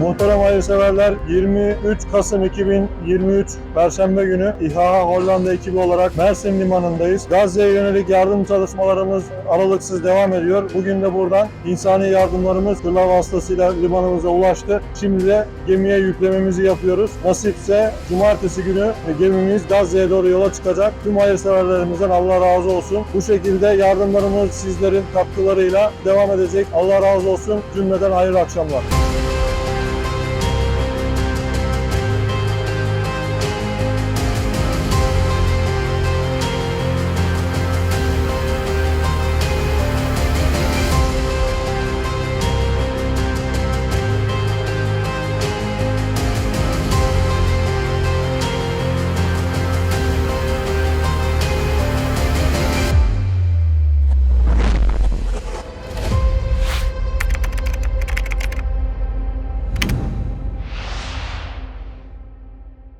Muhterem hayırseverler 23 Kasım 2023 Perşembe günü İHA Hollanda ekibi olarak Mersin Limanı'ndayız. Gazze'ye yönelik yardım çalışmalarımız aralıksız devam ediyor. Bugün de buradan insani yardımlarımız tırlar vasıtasıyla limanımıza ulaştı. Şimdi de gemiye yüklememizi yapıyoruz. Nasipse cumartesi günü gemimiz Gazze'ye doğru yola çıkacak. Tüm hayırseverlerimizden Allah razı olsun. Bu şekilde yardımlarımız sizlerin katkılarıyla devam edecek. Allah razı olsun. Cümleden hayırlı akşamlar.